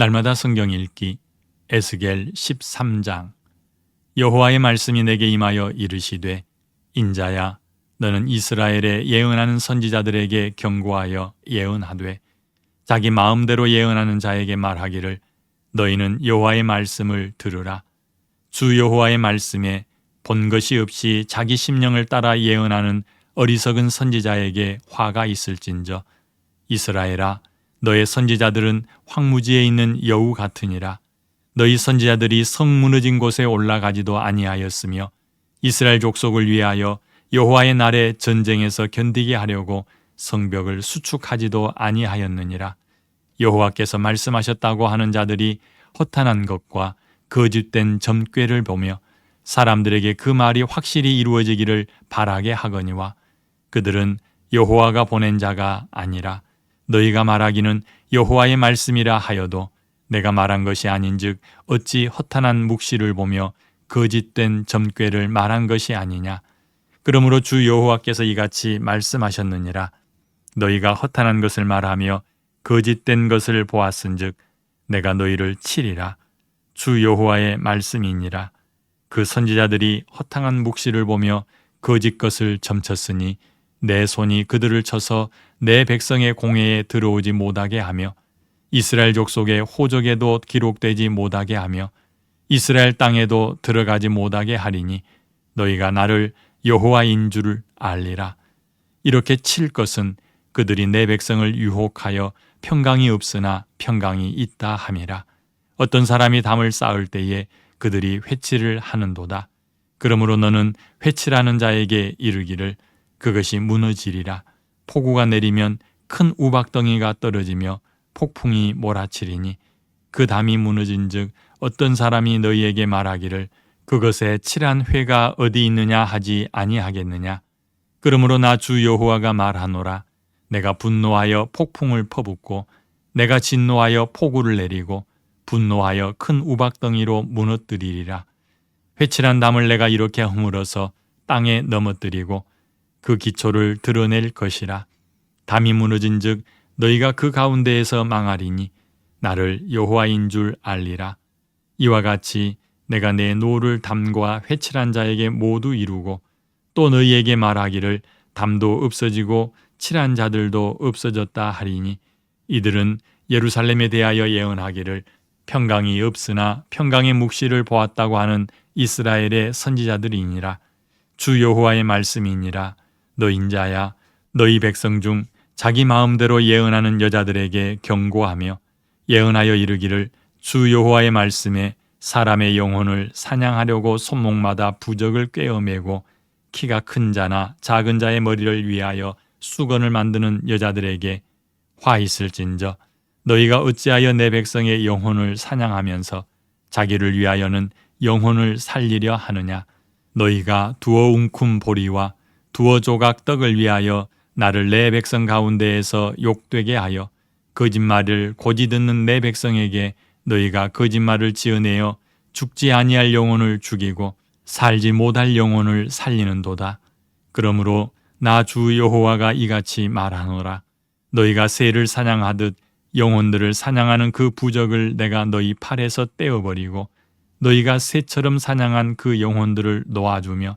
날마다 성경 읽기 에스겔 13장. 여호와의 말씀이 내게 임하여 이르시되 인자야 너는 이스라엘에 예언하는 선지자들에게 경고하여 예언하되 자기 마음대로 예언하는 자에게 말하기를 너희는 여호와의 말씀을 들으라. 주 여호와의 말씀에 본 것이 없이 자기 심령을 따라 예언하는 어리석은 선지자에게 화가 있을진저 이스라엘아 너의 선지자들은 황무지에 있는 여우 같으니라. 너희 선지자들이 성 무너진 곳에 올라가지도 아니하였으며 이스라엘 족속을 위하여 여호와의 날에 전쟁에서 견디게 하려고 성벽을 수축하지도 아니하였느니라. 여호와께서 말씀하셨다고 하는 자들이 허탄한 것과 거짓된 점괘를 보며 사람들에게 그 말이 확실히 이루어지기를 바라게 하거니와 그들은 여호와가 보낸 자가 아니라 너희가 말하기는 여호와의 말씀이라 하여도 내가 말한 것이 아닌즉 어찌 허탄한 묵시를 보며 거짓된 점괘를 말한 것이 아니냐? 그러므로 주 여호와께서 이같이 말씀하셨느니라. 너희가 허탄한 것을 말하며 거짓된 것을 보았은즉 내가 너희를 치리라. 주 여호와의 말씀이니라. 그 선지자들이 허탕한 묵시를 보며 거짓 것을 점쳤으니 내 손이 그들을 쳐서 내 백성의 공회에 들어오지 못하게 하며 이스라엘 족속의 호적에도 기록되지 못하게 하며 이스라엘 땅에도 들어가지 못하게 하리니 너희가 나를 여호와인 줄을 알리라. 이렇게 칠 것은 그들이 내 백성을 유혹하여 평강이 없으나 평강이 있다 함이라. 어떤 사람이 담을 쌓을 때에 그들이 회치를 하는도다. 그러므로 너는 회치라는 자에게 이르기를 그것이 무너지리라. 폭우가 내리면 큰 우박덩이가 떨어지며 폭풍이 몰아치리니 그 담이 무너진즉 어떤 사람이 너희에게 말하기를 그것에 칠한 회가 어디 있느냐 하지 아니하겠느냐. 그러므로 나 주 여호와가 말하노라. 내가 분노하여 폭풍을 퍼붓고 내가 진노하여 폭우를 내리고 분노하여 큰 우박덩이로 무너뜨리리라. 회칠한 담을 내가 이렇게 허물어서 땅에 넘어뜨리고 그 기초를 드러낼 것이라. 담이 무너진 즉 너희가 그 가운데에서 망하리니 나를 여호와인 줄 알리라. 이와 같이 내가 내 노를 담과 회칠한 자에게 모두 이루고 또 너희에게 말하기를 담도 없어지고 칠한 자들도 없어졌다 하리니 이들은 예루살렘에 대하여 예언하기를 평강이 없으나 평강의 묵시를 보았다고 하는 이스라엘의 선지자들이니라 주 여호와의 말씀이니라 너 인자야 너희 백성 중 자기 마음대로 예언하는 여자들에게 경고하며 예언하여 이르기를 주 여호와의 말씀에 사람의 영혼을 사냥하려고 손목마다 부적을 꿰어매고 키가 큰 자나 작은 자의 머리를 위하여 수건을 만드는 여자들에게 화 있을진저 너희가 어찌하여 내 백성의 영혼을 사냥하면서 자기를 위하여는 영혼을 살리려 하느냐? 너희가 두어 웅큼 보리와 두어 조각 떡을 위하여 나를 내 백성 가운데에서 욕되게 하여 거짓말을 고지 듣는 내 백성에게 너희가 거짓말을 지어내어 죽지 아니할 영혼을 죽이고 살지 못할 영혼을 살리는도다. 그러므로 나 주 여호와가 이같이 말하노라. 너희가 새를 사냥하듯 영혼들을 사냥하는 그 부적을 내가 너희 팔에서 떼어버리고 너희가 새처럼 사냥한 그 영혼들을 놓아주며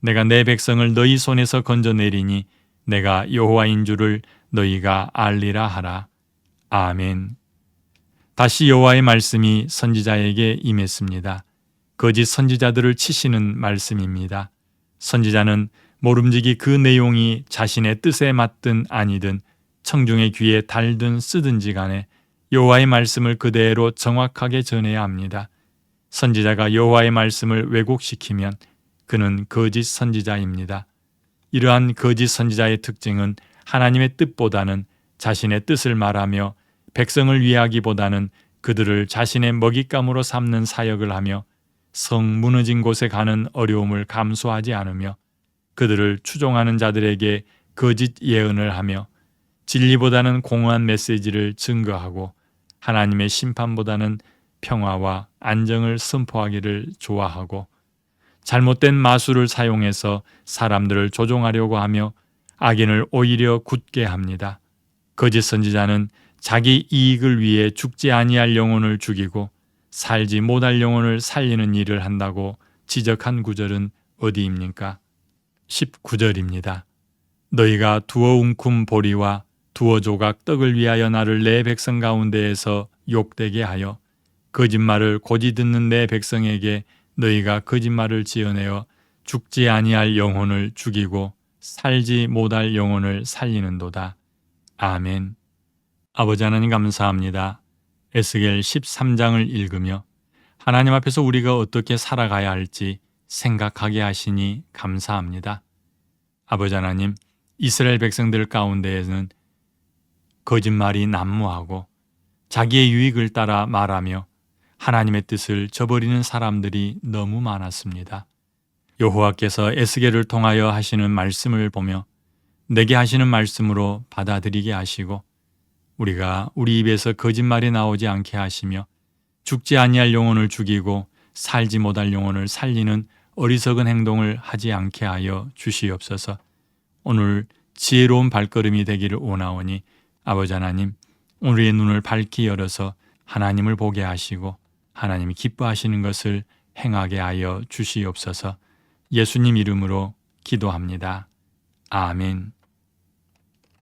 내가 내 백성을 너희 손에서 건져내리니 내가 여호와인 줄을 너희가 알리라 하라. 아멘. 다시 여호와의 말씀이 선지자에게 임했습니다. 거짓 선지자들을 치시는 말씀입니다. 선지자는 모름지기 그 내용이 자신의 뜻에 맞든 아니든 청중의 귀에 달든 쓰든지 간에 여호와의 말씀을 그대로 정확하게 전해야 합니다. 선지자가 여호와의 말씀을 왜곡시키면 그는 거짓 선지자입니다. 이러한 거짓 선지자의 특징은 하나님의 뜻보다는 자신의 뜻을 말하며 백성을 위하기보다는 그들을 자신의 먹잇감으로 삼는 사역을 하며 성 무너진 곳에 가는 어려움을 감수하지 않으며 그들을 추종하는 자들에게 거짓 예언을 하며 진리보다는 공허한 메시지를 증거하고 하나님의 심판보다는 평화와 안정을 선포하기를 좋아하고 잘못된 마술을 사용해서 사람들을 조종하려고 하며 악인을 오히려 굳게 합니다. 거짓 선지자는 자기 이익을 위해 죽지 아니할 영혼을 죽이고 살지 못할 영혼을 살리는 일을 한다고 지적한 구절은 어디입니까? 19절입니다. 너희가 두어 웅큼 보리와 두어 조각 떡을 위하여 나를 내 백성 가운데에서 욕되게 하여 거짓말을 고지 듣는 내 백성에게 너희가 거짓말을 지어내어 죽지 아니할 영혼을 죽이고 살지 못할 영혼을 살리는도다. 아멘. 아버지 하나님 감사합니다. 에스겔 13장을 읽으며 하나님 앞에서 우리가 어떻게 살아가야 할지 생각하게 하시니 감사합니다. 아버지 하나님, 이스라엘 백성들 가운데에는 거짓말이 난무하고 자기의 유익을 따라 말하며 하나님의 뜻을 저버리는 사람들이 너무 많았습니다. 여호와께서 에스겔을 통하여 하시는 말씀을 보며 내게 하시는 말씀으로 받아들이게 하시고 우리가 우리 입에서 거짓말이 나오지 않게 하시며 죽지 아니할 영혼을 죽이고 살지 못할 영혼을 살리는 어리석은 행동을 하지 않게 하여 주시옵소서. 오늘 지혜로운 발걸음이 되기를 원하오니 아버지 하나님 우리의 눈을 밝히 열어서 하나님을 보게 하시고 하나님이 기뻐하시는 것을 행하게 하여 주시옵소서. 예수님 이름으로 기도합니다. 아멘.